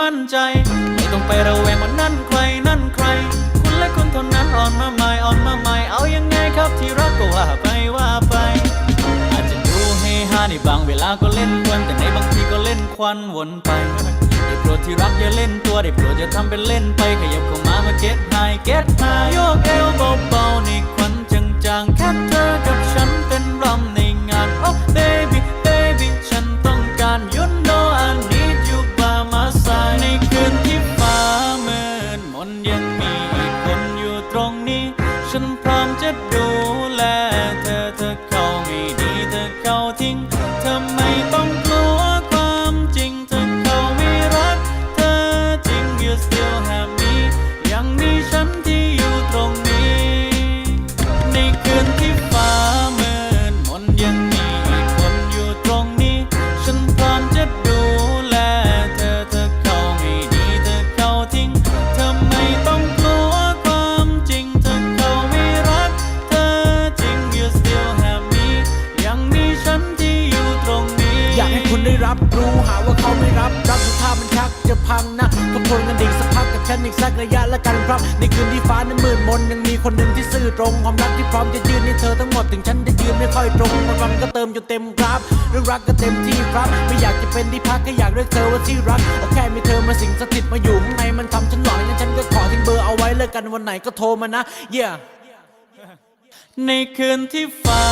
มั่นใจ ไม่ต้องไประแวงว่านั่นใครนั่นใคร คุณและคุณเท่านั้นอ่อนมาใหม่อ่อนมาใหม่เอายังไงครับที่รักก็ว่าไปว่าไป อาจจะดูเฮฮาในบางเวลาก็เล่นควันแต่ในบางทีก็เล่นควันวนไปได้โปรดที่รักอย่าเล่นตัวได้โปรดอย่าทำเป็นเล่นไปขยับเข้ามามาเก็ตไฮเก็ตไฮโยกเอวเบาๆในควันจังๆแค่เธอกับฉัน มนต์ยังมีอีกคนอยู่ตรงนี้ ฉันพร้อ ทนกันอีกสักพักกับฉันอีกสักระยะและกันครับ ในคืนที่ฟ้านั้นมืดมนยังมีคนหนึ่งที่ซื่อตรงความรักที่พร้อมจะยืนให้เธอทั้งหมดถึงฉันจะยืนไม่ค่อยตรงความรักก็เติมจนเต็มครับเรื่องรักก็เต็มที่ครับไม่อยากจะเป็นที่พักก็อยากเรียกเธอว่าที่รักเอาแค่มีเธอมาสิงสถิตมาอยู่ข้างในมันทำฉันหลอนงั้นฉันก็ขอทิ้งเบอร์เอาไว้เลิกกันวันไหนก็โทรมานะ yeah ในคืนที่ฟ้า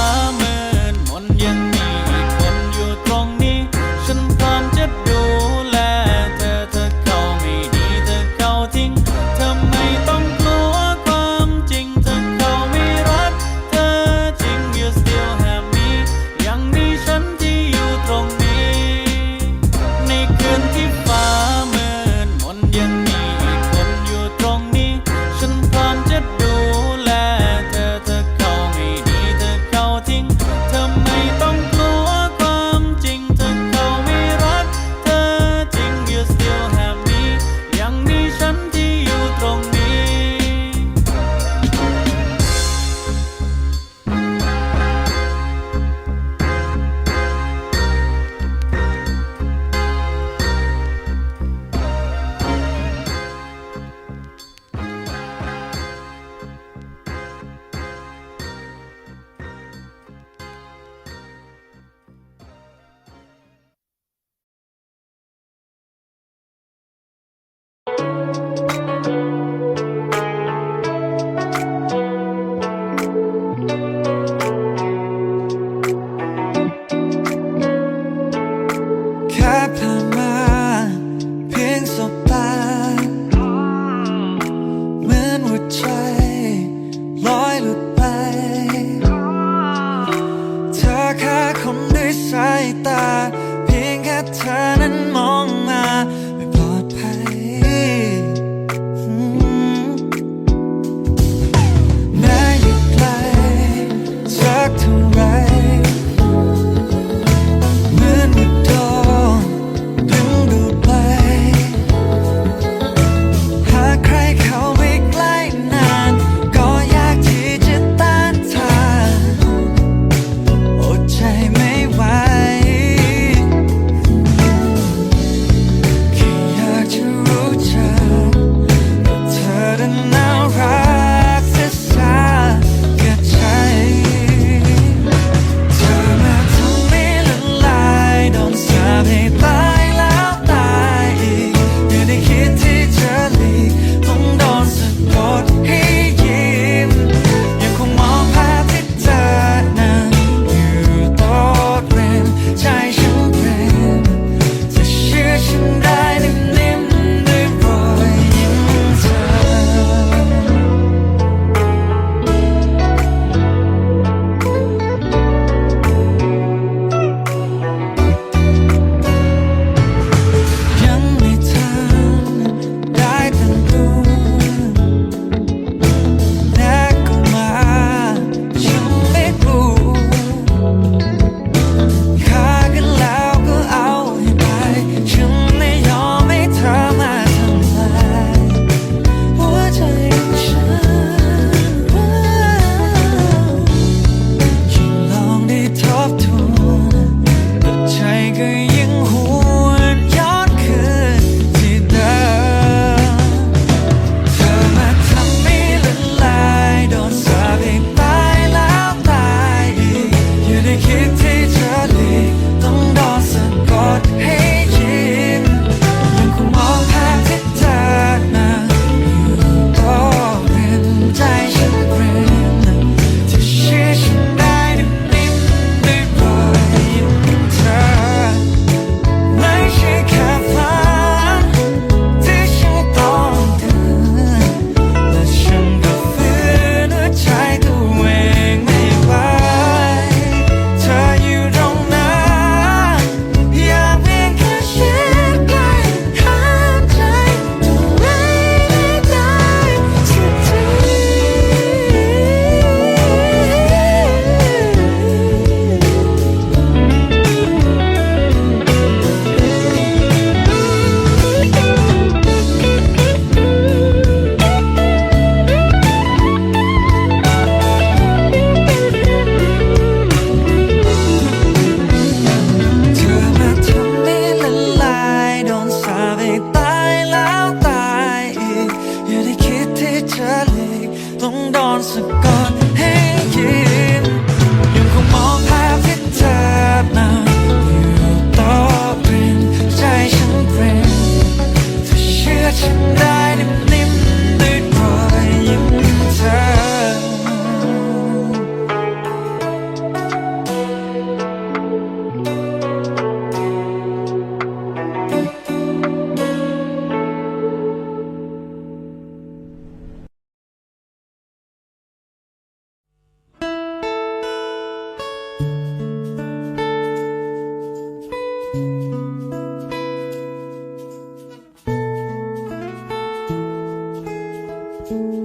เค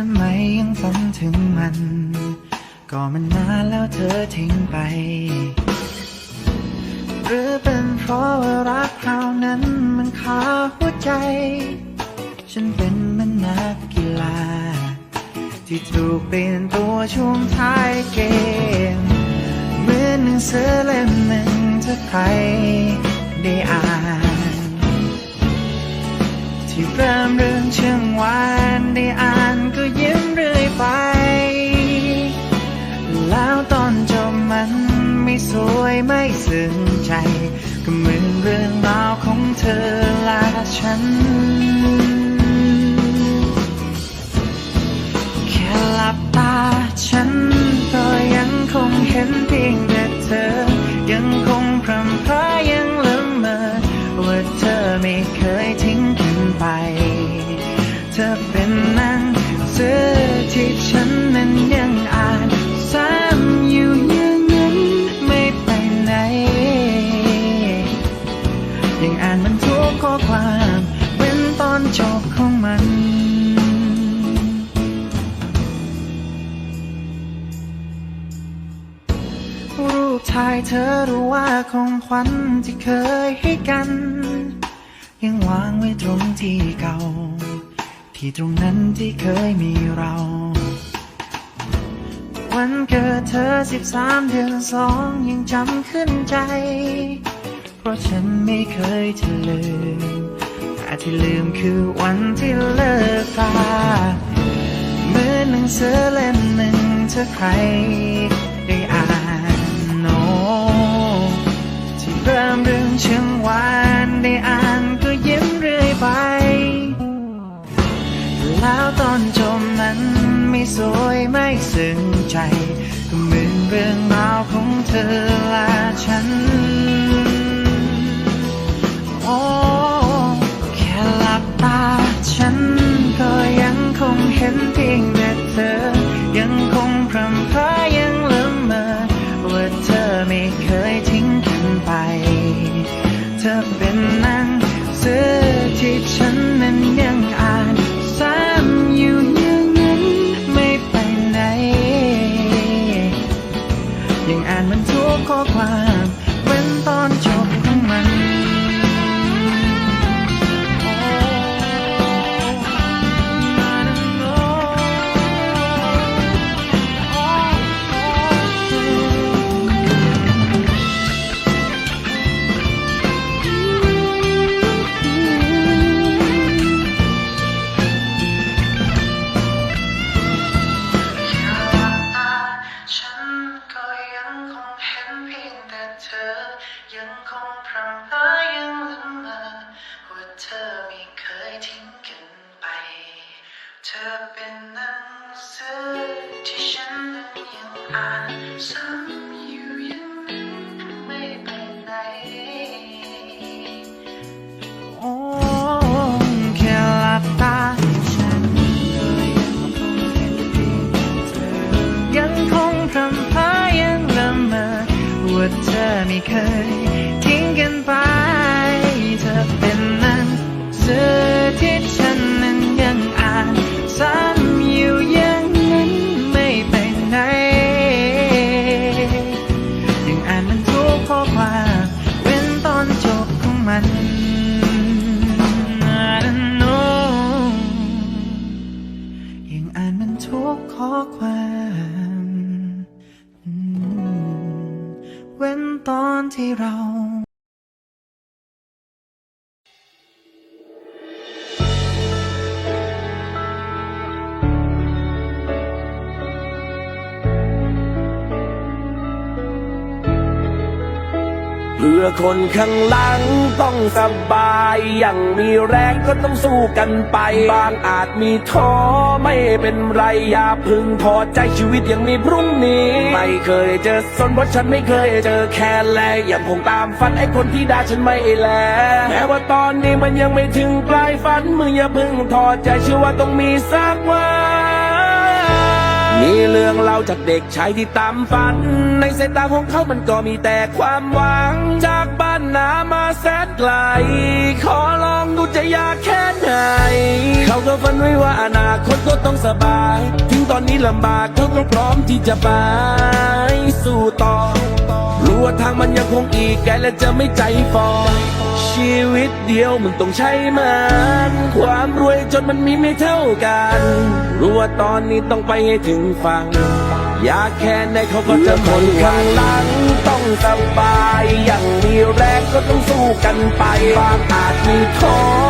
ทำไมยังฝันถึงมัน ก็มันนานแล้วเธอทิ้งไป หรือเป็นเพราะว่ารักคราวนั้นมันคาหัวใจ ฉันเป็นมันนักกีฬา ที่ถูกเป็นตัวช่วงท้ายเกม เหมือนหนังสือเล่มหนึ่งถ้าใครได้อ่าน ที่เริ่มเรื่องเชิงวานได้อ่านก็ยิ้มเรื่อยไป แล้วตอนจบมันไม่สวยไม่ซึ้งใจ ก็เหมือนเรื่องราวของเธอและฉัน แค่หลับตาฉันก็ยังคงเห็นเพียงแต่เธอยังคง สือที่ฉันนั้นยังอ่านซ้ำอยู่อย่างนั้นไม่ไปไหน ยังอ่านมันทุกข้อความเป็นตอนจบของมันรูปถ่ายเธอรู้ว่าของขวัญที่เคยให้กัน ยังวางไว้ตรงที่เก่า ที่ตรงนั้นที่เคยมีเรา วันเกิดเธอสิบสามเดือนสองยังจำขึ้นใจ เพราะฉันไม่เคยจะลืมแต่ที่ลืมคือวันที่เลิกตาเหมือนหนังสือเล่มหนึ่งถ้าใครได้อ่านโนที่เริ่มเรื่องเชิงวานได้อ่าน แล้วตอนจบนั้นไม่สวยไม่ซึ้งใจ ก็เหมือนเรื่องราวของเธอและฉัน โอ้แค่หลับตาฉันก็ยังคงเห็นเพียงแต่เธอ ยังคงพรำพรายังละเมอว่าเธอไม่เคยทิ้งกันไป เธอเป็น หนังสือที่ฉันนั้นยังอ่านซ้ำอยู่ย่างนั้นไม่ไปไหนโอ้แค่หลับตาฉันก็ยังคงเห็นเพียงเธอยังคงพรำพายังละเมอว่าเธอไม่เคย เพื่อคนข้างหลังต้องสบายอย่างมีแรงก็ต้องสู้กันไป บางอาจมีท้อไม่เป็นไร อย่าพึงถอดใจชีวิตยังมีพรุ่งนี้ ไม่เคยเจอสนเพราะฉันไม่เคยเจอแค่แลยังคงตามฝันไอ้คนที่ด่าฉันไม่แลแม้ว่าตอนนี้มันยังไม่ถึงปลายฝันมึงอย่าพึงถอดใจเชื่อว่าต้องมีสักวัน มีเรื่องเล่าจากเด็กชายที่ตามฝัน ในสายตาของเขามันก็มีแต่ความหวัง จากบ้านนามาแสนไกล ขอลองดูจะยากแค่ไหน เขาก็ฝันไว้ว่าอนาคตก็ต้องสบาย ถึงตอนนี้ลำบากเขาก็พร้อมที่จะไป สู้ต่อ รู้ว่าทางมันยังคงอีกไกลและจะไม่ใจฟอชีวิตเดียวมึงต้องใช้มัน ความรวยจนมันมีไม่เท่ากัน รู้ว่าตอนนี้ต้องไปให้ถึงฝั่งอยากแค่ไหนเขาก็จะทนข้างหลังต้องสบาย อย่างมีแรงก็ต้องสู้กันไปบางอาจมีท้อ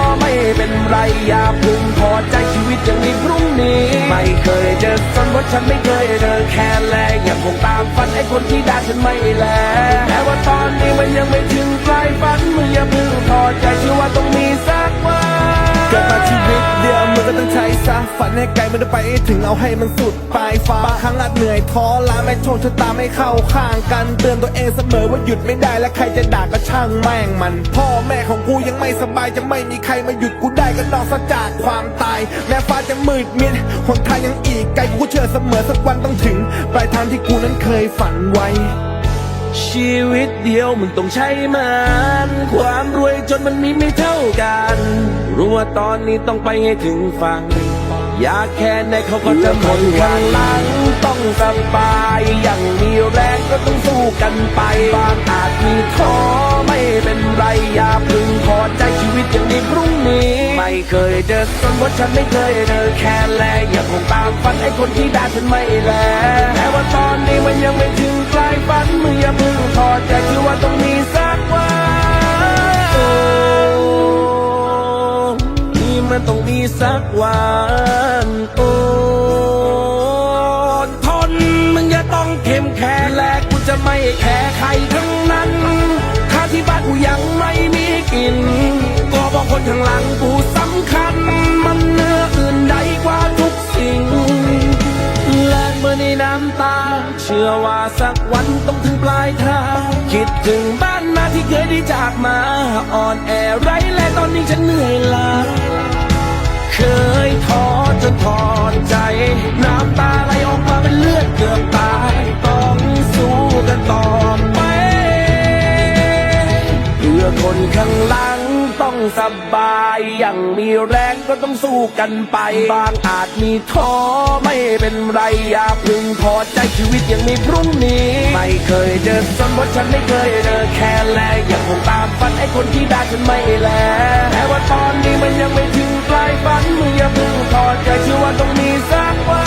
ไม่เป็นไรอย่าพึงพอใจชีวิตยังมีพรุ่งนี้ ไม่เคยเจอสนว่าฉันไม่เคยเจอแค่แลยังคงตามฝันไอ้คนที่ด่าฉันไม่แลแม้ว่าตอนนี้มันยังไม่ถึงปลายฝันมึงอย่าพึงพอใจเชื่อว่าต้องมีสักวัน เกิดมาชีวิตเดียวมึงก็ต้องใช้ซะฝันให้ไกลมันจะไปถึงเอาให้มันสุดปลายฟ้าบางครั้งอาจเหนื่อยท้อล้าไม่โชคชะตาไม่เข้าข้างกัน เตือนตัวเองเสมอว่าหยุดไม่ได้และใครจะด่าก็ช่างแม่งมัน พ่อแม่ของกูยังไม่สบายจะไม่มีใครมาหยุดกูได้ก็นอกจากความตาย แม้ฟ้าจะมืดมิดหนทางยังอีกไกลกูเชื่อเสมอสักวันต้องถึงปลายทางที่กูนั้นเคยฝันไว้ ชีวิตเดียวมึงต้องใช้มันความรวยจนมันมีไม่เท่ากันรู้ว่าตอนนี้ต้องไปให้ถึงฝั่งอยากแค่ไหนเขาก็จะทนข้างหลังต้องสบายอย่างมีแรงก็ต้องสู้กันไปบางอาจมีท้อไม่เป็นไรอย่าพึงพอใจชีวิตยังมีพรุ่งนี้ ไม่เคยเจอสนเพราฉันไม่เคยเจอแค่แลยังคงตามฝันไอ้คนที่ด่าฉันไม่แลแม้ว่าตอนนี้มันยังไม่ถึง มึงอย่าพึงถอดใจเชื่อว่าต้องมีสักวันโอ้นี่มันต้องมีสักวันโอ้ทนมึงอย่าต้องเข้มแข็งและกูจะไม่แคร์ใครทั้งนั้นข้าที่บ้านกูยังไม่มีกิน ก็บอกคนข้างหลังกูสำคัญมัน ในน้ำตา เชื่อว่าสักวันต้องถึงปลายทาง คิดถึงบ้านนาที่เคยได้จากมา อ่อนแอไรและตอนนี้ฉันเหนื่อยล้าเคยท้อจนถอดใจ น้ำตาไหลออกมาเป็นเลือดเกือบตาย ต้องสู้กันต่อไปเพื่อคนข้างหลังต้องสบายย่างมีแรงก็ต้องสู้กันไป บางอาจ มีท้อไม่เป็นไรอย่าพึงพอใจชีวิตยังมีพรุ่งนี้ ไม่เคยเดินสนเพราะฉันไม่เคยเดินแค่แลยังคงตามฝันไอ้คนที่ได้ฉันไม่แลแต่ว่าตอนนี้มันยังไม่ถึงปลายฝันมึงอย่าพึงพอใจเชื่อว่าต้องมีสักวั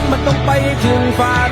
นมันต้องไปถึงฝัน